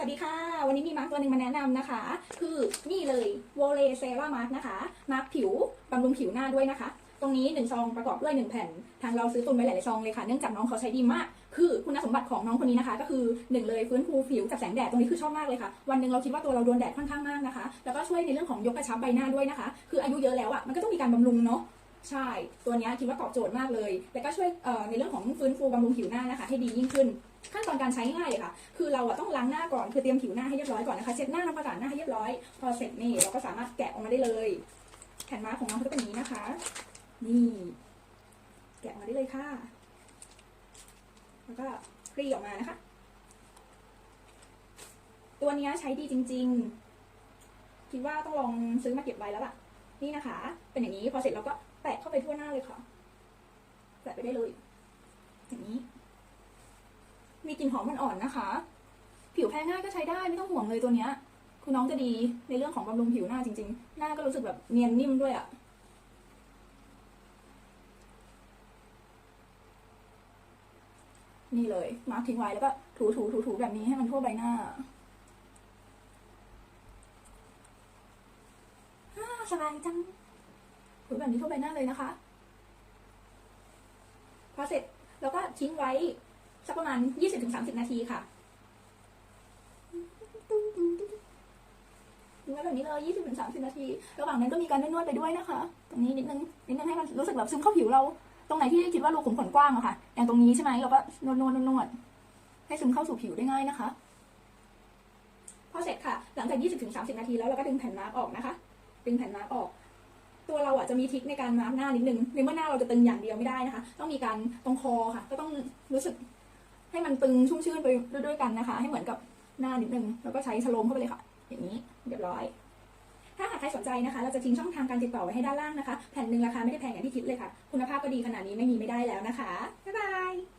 สวัสดีค่ะ วันนี้มีมาร์กตัวหนึ่งมาแนะนำนะคะ คือนี่เลยโวเลเซรามาร์กนะคะ มาร์กผิวบำรุงผิวหน้าด้วยนะคะ ตรงนี้ 1 ซองประกอบด้วย 1 แผ่น ทางเราซื้อตุนไว้หลาย ๆ ซองเลยค่ะ เนื่องจากน้องเขาใช้ดีมาก คือคุณสมบัติของน้องคนนี้นะคะ ก็คือหนึ่งเลยฟื้นฟูผิวจากแสงแดด ตรงนี้คือชอบมากเลยค่ะ วันหนึ่งเราคิดว่าตัวเราโดนแดดค่อนข้างมากนะคะ แล้วก็ช่วยในเรื่องของยกกระชับใบหน้าด้วยนะคะ คืออายุเยอะแล้วอะ่ะ มันก็ต้องมีการบำรุงเนาะ ใช่ ตัวนี้คิดว่าตอบโจทย์มากเลย แล้วก็ช่วยในเรื่องของฟื้นฟูบำรุงผิวหน้านะคะ ให้ดียิ่งขึ้น ขั้นตอนการใช้ง่ายเลยค่ะ คือเราอะต้องล้างหน้าก่อน คือเตรียมผิวหน้าให้เรียบร้อยก่อนนะคะ เช็ดหน้าทำความสะอาดหน้าให้เรียบร้อย พอเสร็จนี่เราก็สามารถแกะออกมาได้เลย แผ่นมาร์คของน้องเขาจะเป็นนี้นะคะ นี่ แกะออกมาได้เลยค่ะ แล้วก็คลี่ออกมานะคะ ตัวนี้ใช้ดีจริง ๆ คิดว่าต้องลองซื้อมาเก็บไว้แล้วล่ะ นี่นะคะ เป็นอย่างนี้ พอเสร็จเราก็ แตะเข้าไปทั่วหน้าเลยค่ะแตะไปได้เลย อย่างนี้ มีกลิ่นหอมอ่อนๆนะคะ ผิวแพ้ง่ายก็ใช้ได้ไม่ต้องห่วงเลยตัวเนี้ย คือน้องจะดีในเรื่องของบำรุงผิวหน้าจริง ๆ หน้าก็รู้สึกแบบเนียนนิ่มด้วยอะ่ะนี่เลย มาร์คทิ้งไว้แล้วก็ถูถูถูถูแบบนี้ให้มันทั่วใบหน้าสบายจัง ถูแบบนี้ทั่วใบหน้าเลยนะคะ พอเสร็จแล้วก็ทิ้งไว้สักประมาณ 20-30 นาทีค่ะทิ้งไว้แบบนี้เลย20-30 นาที ระหว่างนั้นก็มีการนวดไปด้วยนะคะ ตรงนี้นิดนึงนิดนึงให้มันรู้สึกแบบซึมเข้าผิวเรา ตรงไหนที่คิดว่ารูขุมขนกว้างอะค่ะ อย่างตรงนี้ใช่ไหมเราก็นวดนวดนวดนวดให้ซึมเข้าสู่ผิวได้ง่ายนะคะ พอเสร็จค่ะ หลังจาก 20-30 นาทีแล้วเราก็ดึงแผ่นมาร์กออกนะคะ ดึงแผ่นมาร์กออก ตัวเราอะจะมีทิคในการมาร์กหน้านิดนึงในเมื่อหน้าเราจะตึงอย่างเดียวไม่ได้นะคะ ต้องมีการตรงคอค่ะ ก็ต้องรู้สึกให้มันตึงชุ่มชื่นไปด้วยกันนะคะ ให้เหมือนกับหน้านิดนึงแล้วก็ใช้สโลมเข้าไปเลยค่ะ อย่างนี้เรียบร้อย ถ้าหากใครสนใจนะคะ เราจะทิ้งช่องทางการติดต่อไว้ให้ด้านล่างนะคะ แผ่นหนึ่งราคาไม่ได้แพงอย่างที่คิดเลยค่ะ คุณภาพก็ดีขนาดนี้ไม่มีไม่ได้แล้วนะคะบ๊ายบาย